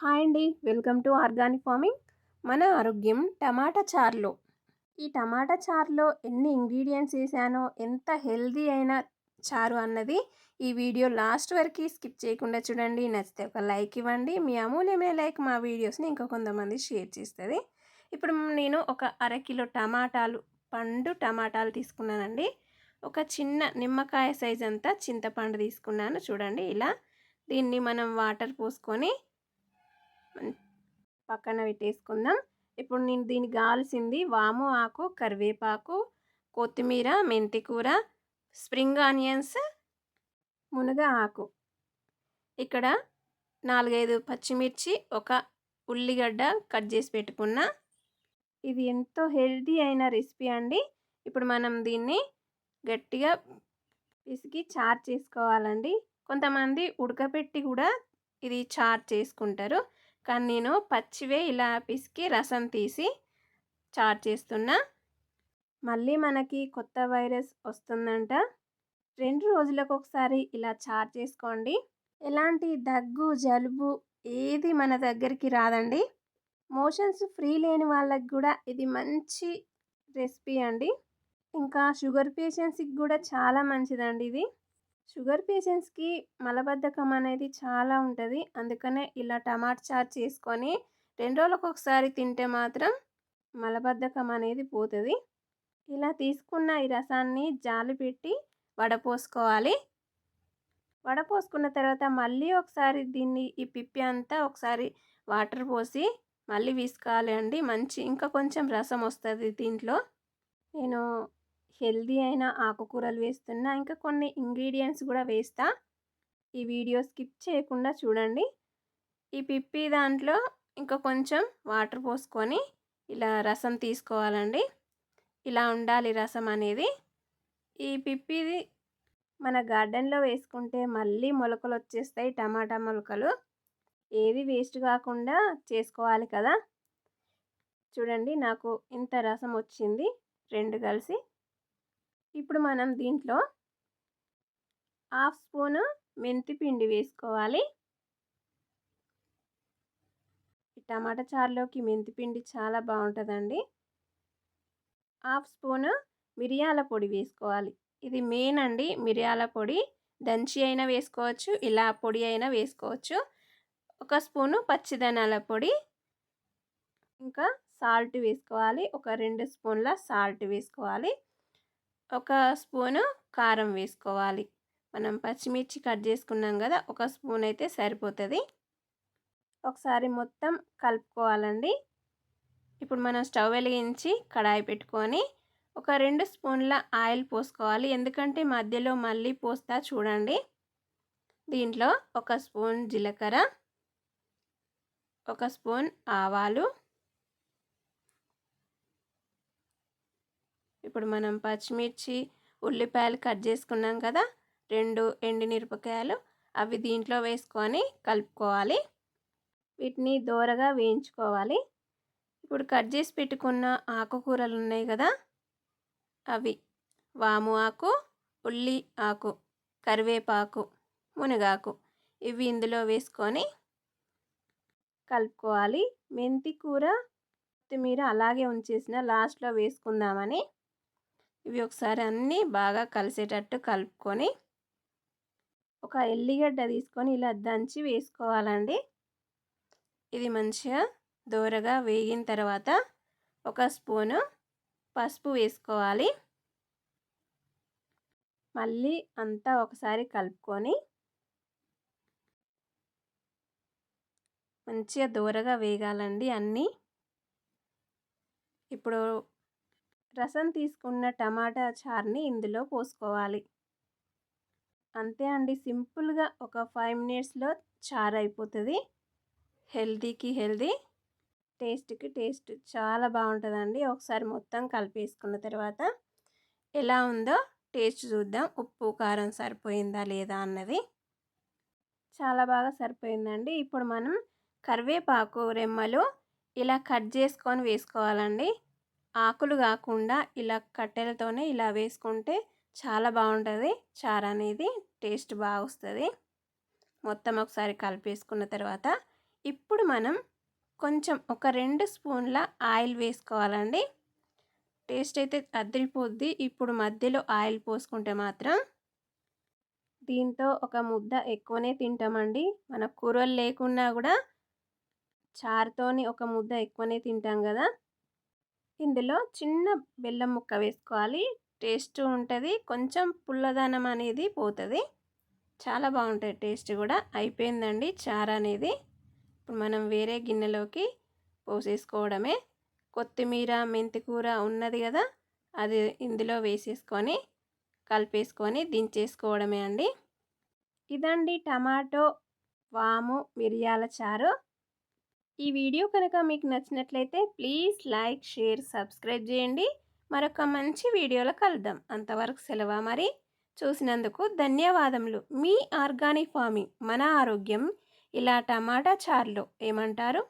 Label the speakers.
Speaker 1: Hi అండి. Welcome to organic farming. మన ఆరోగ్యం టమాటా చారులో. ఈ టమాటా చారులో ఎన్ని ఇంగ్రీడియంట్స్ వేసానో ఎంత హెల్దీ అయిన చారు అన్నది ఈ వీడియో లాస్ట్ వరకు స్కిప్ చేయకుండా చూడండి. నచ్చితే ఒక లైక్ ఇవ్వండి. మీ అమూల్యమైన లైక్ మా వీడియోస్ని ఇంకా కొంతమంది షేర్ చేస్తుంది. ఇప్పుడు నేను ఒక అరకిలో టమాటాలు పండు టమాటాలు తీసుకున్నానండి. ఒక చిన్న నిమ్మకాయ సైజ్ అంతా చింతపండు తీసుకున్నాను. చూడండి ఇలా దీన్ని మనం వాటర్ పోసుకొని పక్కన పెట్టేసుకుందాం. ఇప్పుడు నేను దీనికి కావాల్సింది వాము ఆకు కరివేపాకు కొత్తిమీర మెంతి కూర స్ప్రింగ్ ఆనియన్స్ మునగ ఆకు. ఇక్కడ నాలుగైదు పచ్చిమిర్చి ఒక ఉల్లిగడ్డ కట్ చేసి పెట్టుకున్న. ఇది ఎంతో హెల్దీ అయిన రెసిపీ అండి. ఇప్పుడు మనం దీన్ని గట్టిగా పిసికి చార్ చేసుకోవాలండి. కొంతమంది ఉడకపెట్టి కూడా ఇది చార్ చేసుకుంటారు. కానీ నేను పచ్చివే ఇలా పిసికి రసం తీసి చాట్ చేస్తున్నా. మళ్ళీ మనకి కొత్త వైరస్ వస్తుందంట. రెండు రోజులకు ఒకసారి ఇలా చాట్ చేసుకోండి. ఎలాంటి దగ్గు జలుబు ఏది మన దగ్గరికి రాదండి. మోషన్స్ ఫ్రీ లేని వాళ్ళకి కూడా ఇది మంచి రెసిపీ అండి. ఇంకా షుగర్ పేషెంట్స్కి కూడా చాలా మంచిదండి ఇది. షుగర్ పేషెంట్స్కి మలబద్ధకం అనేది చాలా ఉంటుంది. అందుకనే ఇలా టమాటా చారు చేసుకొని రెండు రోజులకు ఒకసారి తింటే మాత్రం మలబద్ధకం అనేది పోతుంది. ఇలా తీసుకున్న ఈ రసాన్ని జాలి పెట్టి వడపోసుకోవాలి వడపోసుకున్న తర్వాత మళ్ళీ ఒకసారి దీన్ని ఈ పిప్పి అంతా ఒకసారి వాటర్ పోసి మళ్ళీ విసుకోవాలి అండి మంచి ఇంకా కొంచెం రసం వస్తుంది దీంట్లో. నేను హెల్దీ అయిన ఆకుకూరలు వేస్తున్నా ఇంకా కొన్ని ఇంగ్రీడియంట్స్ కూడా వేస్తా. ఈ వీడియో స్కిప్ చేయకుండా చూడండి. ఈ పిప్పి దాంట్లో ఇంకా కొంచెం వాటర్ పోసుకొని ఇలా రసం తీసుకోవాలండి. ఇలా ఉండాలి రసం అనేది. ఈ పిప్పిది మన గార్డెన్లో వేసుకుంటే మళ్ళీ మొలకలు వచ్చేస్తాయి టమాటా మొలకలు. ఏది వేస్ట్ కాకుండా చేసుకోవాలి కదా. చూడండి నాకు ఇంత రసం వచ్చింది. రెండు కలిసి ఇప్పుడు మనం దీంట్లో హాఫ్ స్పూను మెంతి పిండి వేసుకోవాలి. టమాటా చారులోకి మెంతి పిండి చాలా బాగుంటుందండి. హాఫ్ స్పూను మిరియాల పొడి వేసుకోవాలి. ఇది మెయిన్ అండి మిరియాల పొడి. దంచి అయినా వేసుకోవచ్చు ఇలా పొడి అయినా వేసుకోవచ్చు. ఒక స్పూను పచ్చిదనాల పొడి. ఇంకా సాల్ట్ వేసుకోవాలి. ఒక రెండు స్పూన్ల సాల్ట్ వేసుకోవాలి. ఒక స్పూను కారం వేసుకోవాలి. మనం పచ్చిమిర్చి కట్ చేసుకున్నాం కదా ఒక స్పూన్ అయితే సరిపోతుంది. ఒకసారి మొత్తం కలుపుకోవాలండి. ఇప్పుడు మనం స్టవ్ వెలిగించి కడాయి పెట్టుకొని ఒక రెండు స్పూన్ల ఆయిల్ పోసుకోవాలి. ఎందుకంటే మధ్యలో మళ్ళీ పోస్తా చూడండి. దీంట్లో ఒక స్పూన్ జీలకర్ర ఒక స్పూన్ ఆవాలు ఇప్పుడు మనం పచ్చిమిర్చి ఉల్లిపాయలు కట్ చేసుకున్నాం కదా రెండు ఎండుమిరపకాయలు అవి దీంట్లో వేసుకొని కలుపుకోవాలి. వీటిని దోరగా వేయించుకోవాలి. ఇప్పుడు కట్ చేసి పెట్టుకున్న ఆకుకూరలు ఉన్నాయి కదా అవి వాము ఆకు ఉల్లి ఆకు కరివేపాకు మునగాకు ఇవి ఇందులో వేసుకొని కలుపుకోవాలి. మెంతి కూర కొత్తిమీర అలాగే ఉంచేసిన లాస్ట్లో వేసుకుందామని ఇవి ఒకసారి అన్నీ బాగా కలిసేటట్టు కలుపుకొని ఒక ఎల్లిగడ్డ తీసుకొని ఇలా దంచి వేసుకోవాలండి. ఇది మంచిగా దోరగా వేగిన తర్వాత ఒక స్పూను పసుపు వేసుకోవాలి. మళ్ళీ అంతా ఒకసారి కలుపుకొని మంచిగా దూరగా వేగాలండి అన్నీ. ఇప్పుడు రసం తీసుకున్న టమాటా చార్ని ఇందులో పోసుకోవాలి. అంతే అండి. సింపుల్గా ఒక ఫైవ్ మినిట్స్లో చార్ అయిపోతుంది హెల్తీకి హెల్తీ టేస్ట్కి టేస్ట్. చాలా బాగుంటుందండి. ఒకసారి మొత్తం కలిపేసుకున్న తర్వాత ఎలా ఉందో టేస్ట్ చూద్దాం. ఉప్పు కారం సరిపోయిందా లేదా అన్నది. చాలా బాగా సరిపోయిందండి. ఇప్పుడు మనం కరివేపాకు రెమ్మలు ఇలా కట్ చేసుకొని వేసుకోవాలండి. ఆకులు కాకుండా ఇలా కట్టెలతోనే ఇలా వేసుకుంటే చాలా బాగుంటుంది. చారు అనేది టేస్ట్ బాగా వస్తుంది. మొత్తం ఒకసారి కలిపేసుకున్న తర్వాత ఇప్పుడు మనం కొంచెం ఒక రెండు స్పూన్ల ఆయిల్ వేసుకోవాలండి. టేస్ట్ అయితే అద్దరిపోద్ది ఇప్పుడు మధ్యలో ఆయిల్ పోసుకుంటే మాత్రం దీంతో ఒక ముద్ద ఎక్కువనే తింటామండి. మన కూరలు లేకున్నా కూడా చారుతోని ఒక ముద్ద ఎక్కువనే తింటాం కదా. ఇందులో చిన్న బెల్లం ముక్క వేసుకోవాలి. టేస్ట్ ఉంటుంది. కొంచెం పుల్లదనం అనేది పోతుంది. చాలా బాగుంటుంది టేస్ట్ కూడా. అయిపోయిందండి చారు అనేది. ఇప్పుడు మనం వేరే గిన్నెలోకి పోసేసుకోవడమే. కొత్తిమీర మెంతికూర ఉన్నది కదా అది ఇందులో వేసేసుకొని కలిపేసుకొని దించేసుకోవడమే అండి. ఇదండి టమాటో వాము మిరియాల చారు. ఈ వీడియో కనుక మీకు నచ్చినట్లయితే ప్లీజ్ లైక్ షేర్ సబ్స్క్రైబ్ చేయండి. మరొక మంచి వీడియోలో కలుద్దాం. అంతవరకు సెలవు మరి? చూసినందుకు ధన్యవాదములు. మీ ఆర్గానిక్ ఫార్మింగ్ మన ఆరోగ్యం. ఇలా టమాటా చారులో ఏమంటారు?